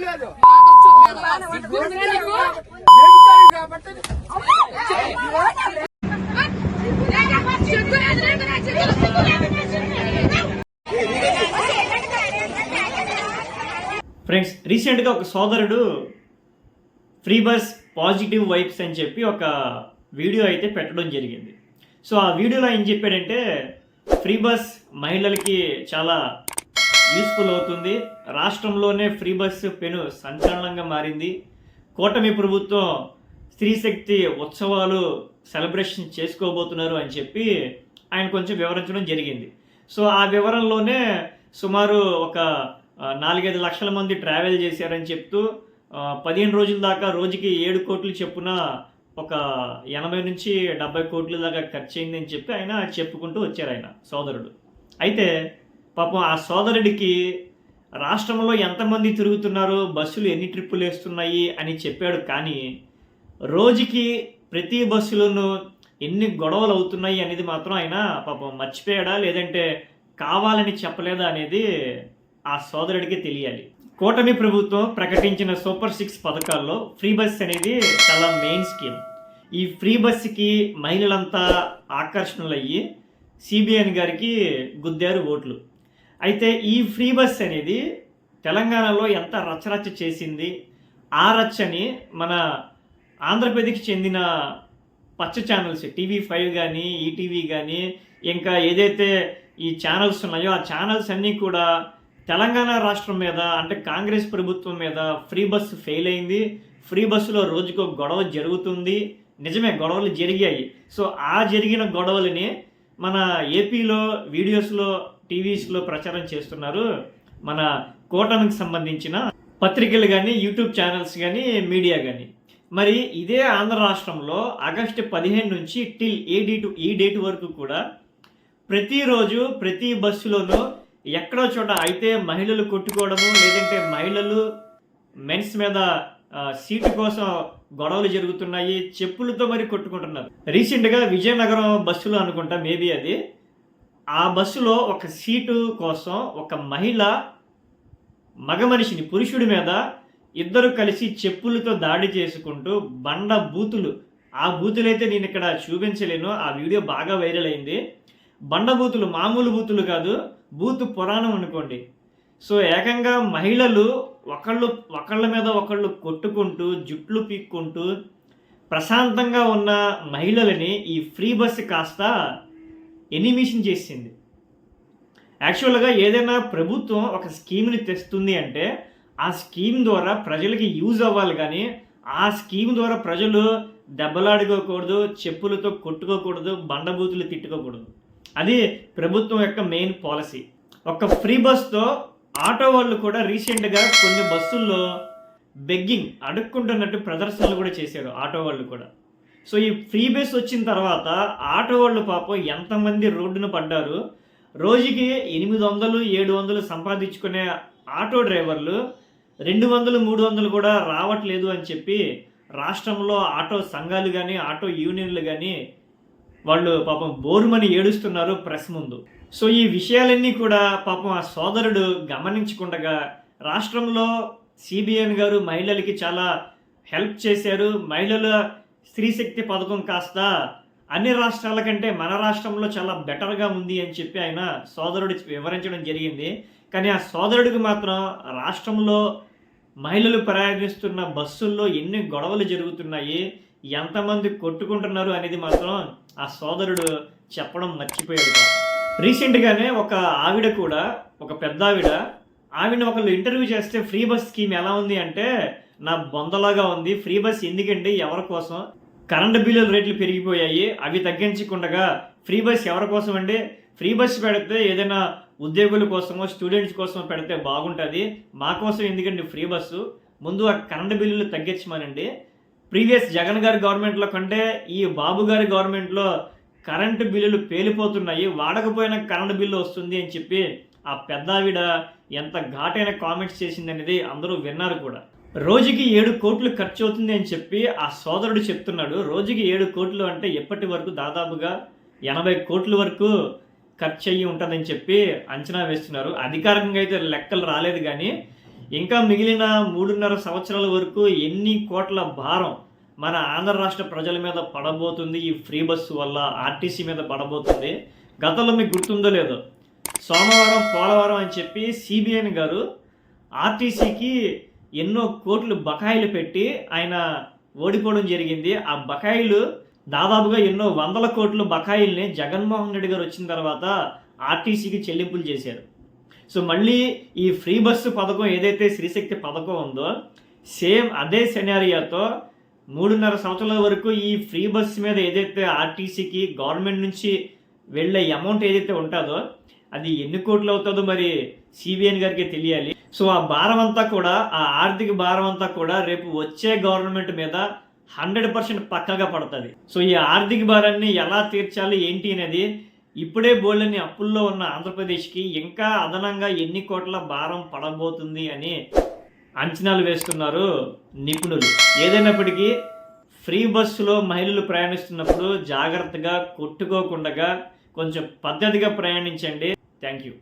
లేదు ఫ్రెండ్స్ రీసెంట్గా ఒక సోదరుడు ఫ్రీ బస్ పాజిటివ్ వైబ్స్ అని చెప్పి ఒక వీడియో అయితే పెట్టడం జరిగింది. సో ఆ వీడియోలో ఏం చెప్పాడంటే ఫ్రీ బస్ మహిళలకి చాలా యూస్ఫుల్ అవుతుంది. రాష్ట్రంలోనే ఫ్రీ బస్సు పెను సంచలనంగా మారింది. కూటమి ప్రభుత్వం స్త్రీ శక్తి ఉత్సవాలు సెలబ్రేషన్ చేసుకోబోతున్నారు అని చెప్పి ఆయన కొంచెం వివరించడం జరిగింది. సో ఆ వివరంలోనే సుమారు ఒక నాలుగైదు లక్షల మంది ట్రావెల్ చేశారని చెప్తూ పదిహేను రోజుల దాకా రోజుకి ఏడు కోట్లు చెప్పున ఒక ఎనభై నుంచి డెబ్బై కోట్ల దాకా ఖర్చు అయిందని చెప్పి ఆయన చెప్పుకుంటూ వచ్చారు ఆయన సోదరుడు. అయితే పాపం ఆ సోదరుడికి రాష్ట్రంలో ఎంతమంది తిరుగుతున్నారు? బస్సులు ఎన్ని ట్రిప్పులు వేస్తున్నాయి? అని చెప్పాడు. కానీ రోజుకి ప్రతి బస్సులోనూ ఎన్ని గొడవలు అవుతున్నాయి అనేది మాత్రం ఆయన పాపం మర్చిపోయాడా? లేదంటే కావాలని చెప్పలేదా అనేది ఆ సోదరుడికి తెలియాలి. కూటమి ప్రభుత్వం ప్రకటించిన సూపర్ సిక్స్ పథకాల్లో ఫ్రీ బస్ అనేది చాలా మెయిన్ స్కీమ్. ఈ ఫ్రీ బస్కి మహిళలంతా ఆకర్షణలయ్యి సిబిఎన్ గారికి గుద్దారు ఓట్లు. అయితే ఈ ఫ్రీ బస్ అనేది తెలంగాణలో ఎంత రచ్చరచ్చ చేసింది ఆ రచ్చని మన ఆంధ్రప్రదేశ్కి చెందిన పచ్చ ఛానల్స్ టీవీ ఫైవ్ కానీ ఈటీవీ కానీ ఇంకా ఏదైతే ఈ ఛానల్స్ ఉన్నాయో ఆ ఛానల్స్ అన్నీ కూడా తెలంగాణ రాష్ట్రం మీద అంటే కాంగ్రెస్ ప్రభుత్వం మీద ఫ్రీ బస్సు ఫెయిల్ అయింది. ఫ్రీ బస్సులో రోజుకో గొడవ జరుగుతుంది. నిజమే గొడవలు జరిగాయి. సో ఆ జరిగిన గొడవలని మన ఏపీలో వీడియోస్లో టీవీస్లో ప్రచారం చేస్తున్నారు. మన కూటమికి సంబంధించిన పత్రికలు కానీ యూట్యూబ్ ఛానల్స్ కానీ మీడియా కానీ మరి ఇదే ఆంధ్ర రాష్ట్రంలో ఆగస్టు పదిహేను నుంచి టిల్ ఏ డేట్ ఈ డేట్ వరకు కూడా ప్రతిరోజు ప్రతి బస్సులోనూ ఎక్కడో చోట అయితే మహిళలు కొట్టుకోవడము లేదంటే మహిళలు మెన్స్ మీద సీటు కోసం గొడవలు జరుగుతున్నాయి చెప్పులతో మరి కొట్టుకుంటున్నారు. రీసెంట్గా విజయనగరం బస్సులో అనుకుంటా మేబీ అది. ఆ బస్సులో ఒక సీటు కోసం ఒక మహిళ మగ మనిషిని పురుషుడి మీద ఇద్దరు కలిసి చెప్పులతో దాడి చేసుకుంటూ బండ బూతులు. ఆ బూతులైతే నేను ఇక్కడ చూపించలేను. ఆ వీడియో బాగా వైరల్ అయింది. బండ బూతులు మామూలు బూతులు కాదు బూతు పురాణం అనుకోండి. సో ఏకంగా మహిళలు ఒకళ్ళు ఒకళ్ళ మీద ఒకళ్ళు కొట్టుకుంటూ జుట్లు పీక్కుంటూ ప్రశాంతంగా ఉన్న మహిళలని ఈ ఫ్రీ బస్ కాస్త ఎనిమిషన్ చేసింది. యాక్చువల్గా ఏదైనా ప్రభుత్వం ఒక స్కీమ్ని తెస్తుంది అంటే ఆ స్కీమ్ ద్వారా ప్రజలకి యూజ్ అవ్వాలి కానీ ఆ స్కీమ్ ద్వారా ప్రజలు దెబ్బలాడుకోకూడదు చెప్పులతో కొట్టుకోకూడదు బండబూతులు తిట్టుకోకూడదు. అది ప్రభుత్వం యొక్క మెయిన్ పాలసీ. ఒక ఫ్రీ బస్తో ఆటో వాళ్ళు కూడా రీసెంట్గా కొన్ని బస్సుల్లో బెగ్గింగ్ అడుక్కుంటున్నట్టు ప్రదర్శనలు కూడా చేశారు ఆటో వాళ్ళు కూడా. సో ఈ ఫ్రీ బస్ వచ్చిన తర్వాత ఆటో వాళ్ళు పాపం ఎంతమంది రోడ్డున పడ్డారు? రోజుకి ఎనిమిది వందలు ఏడు వందలు సంపాదించుకునే ఆటో డ్రైవర్లు రెండు వందలు మూడు వందలు కూడా రావట్లేదు అని చెప్పి రాష్ట్రంలో ఆటో సంఘాలు కానీ ఆటో యూనియన్లు కానీ వాళ్ళు పాపం బోరుమని ఏడుస్తున్నారు ప్రెస్ ముందు. సో ఈ విషయాలన్నీ కూడా పాపం ఆ సోదరుడు గమనించకుండగా రాష్ట్రంలో సిబిఎన్ గారు మహిళలకి చాలా హెల్ప్ చేశారు. మహిళల స్త్రీశక్తి పథకం కాస్త అన్ని రాష్ట్రాల కంటే మన రాష్ట్రంలో చాలా బెటర్గా ఉంది అని చెప్పి ఆయన సోదరుడు వివరించడం జరిగింది. కానీ ఆ సోదరుడికి మాత్రం రాష్ట్రంలో మహిళలు ప్రయాణిస్తున్న బస్సుల్లో ఎన్ని గొడవలు జరుగుతున్నాయి ఎంతమంది కొట్టుకుంటున్నారు అనేది మాత్రం ఆ సోదరుడు చెప్పడం మర్చిపోయాడు. రీసెంట్గానే ఒక ఆవిడ కూడా ఒక పెద్ద ఆవిడ ఆవిడ ఒకళ్ళు ఇంటర్వ్యూ చేస్తే ఫ్రీ బస్ స్కీమ్ ఎలా ఉంది అంటే నా బొందలాగా ఉంది. ఫ్రీ బస్ ఎందుకండి ఎవరి కోసం? కరెంటు బిల్లుల రేట్లు పెరిగిపోయాయి. అవి తగ్గించకుండా ఫ్రీ బస్ ఎవరి కోసం అండి? ఫ్రీ బస్ పెడితే ఏదైనా ఉద్యోగుల కోసమో స్టూడెంట్స్ కోసమో పెడితే బాగుంటుంది. మా కోసం ఎందుకండి ఫ్రీ బస్సు? ముందు ఆ కరెంటు బిల్లులు తగ్గించమనండి. ప్రీవియస్ జగన్ గారి గవర్నమెంట్లో కంటే ఈ బాబు గారి గవర్నమెంట్లో కరెంటు బిల్లులు పేలిపోతున్నాయి. వాడకపోయినా కరెంటు బిల్లు వస్తుంది అని చెప్పి ఆ పెద్దావిడ ఎంత ఘాటైన కామెంట్స్ చేసిందనేది అందరూ విన్నారు కూడా. రోజుకి ఏడు కోట్లు ఖర్చు అవుతుంది అని చెప్పి ఆ సోదరుడు చెప్తున్నాడు. రోజుకి ఏడు కోట్లు అంటే ఎప్పటి వరకు? దాదాపుగా ఎనభై కోట్ల వరకు ఖర్చు అయ్యి ఉంటుందని చెప్పి అంచనా వేస్తున్నారు. అధికారికంగా అయితే లెక్కలు రాలేదు కానీ ఇంకా మిగిలిన మూడున్నర సంవత్సరాల వరకు ఎన్ని కోట్ల భారం మన ఆంధ్ర రాష్ట్ర ప్రజల మీద పడబోతుంది? ఈ ఫ్రీ బస్సు వల్ల ఆర్టీసీ మీద పడబోతుంది. గతంలో మీకు గుర్తుందో లేదో? సోమవారం పోలవరం అని చెప్పి సిబిఐని గారు ఆర్టీసీకి ఎన్నో కోట్లు బకాయిలు పెట్టి ఆయన ఓడిపోవడం జరిగింది. ఆ బకాయిలు దాదాపుగా ఎన్నో వందల కోట్ల బకాయిల్ని జగన్మోహన్ రెడ్డి గారు వచ్చిన తర్వాత ఆర్టీసీకి చెల్లింపులు చేశారు. సో మళ్ళీ ఈ ఫ్రీ బస్సు పథకం ఏదైతే శ్రీశక్తి పథకం ఉందో సేమ్ అదే సెనారియాతో మూడున్నర సంవత్సరాల వరకు ఈ ఫ్రీ బస్ మీద ఏదైతే ఆర్టీసీకి గవర్నమెంట్ నుంచి వెళ్ళే అమౌంట్ ఏదైతే ఉంటుందో అది ఎన్ని కోట్లు అవుతుందో మరి సిబిఎన్ గారికి తెలియాలి. సో ఆ భారం అంతా కూడా ఆ ఆర్థిక భారం అంతా కూడా రేపు వచ్చే గవర్నమెంట్ మీద హండ్రెడ్ పర్సెంట్ పక్కగా పడుతుంది. సో ఈ ఆర్థిక భారాన్ని ఎలా తీర్చాలి ఏంటి అనేది ఇప్పుడే బోల్డని అప్పుల్లో ఉన్న ఆంధ్రప్రదేశ్కి ఇంకా అదనంగా ఎన్ని కోట్ల భారం పడబోతుంది అని అంచనాలు వేస్తున్నారు నిపుణులు. ఏదైనప్పటికీ ఫ్రీ బస్సులో మహిళలు ప్రయాణిస్తున్నప్పుడు జాగ్రత్తగా కొట్టుకోకుండా కొంచెం పద్ధతిగా ప్రయాణించండి. Thank you.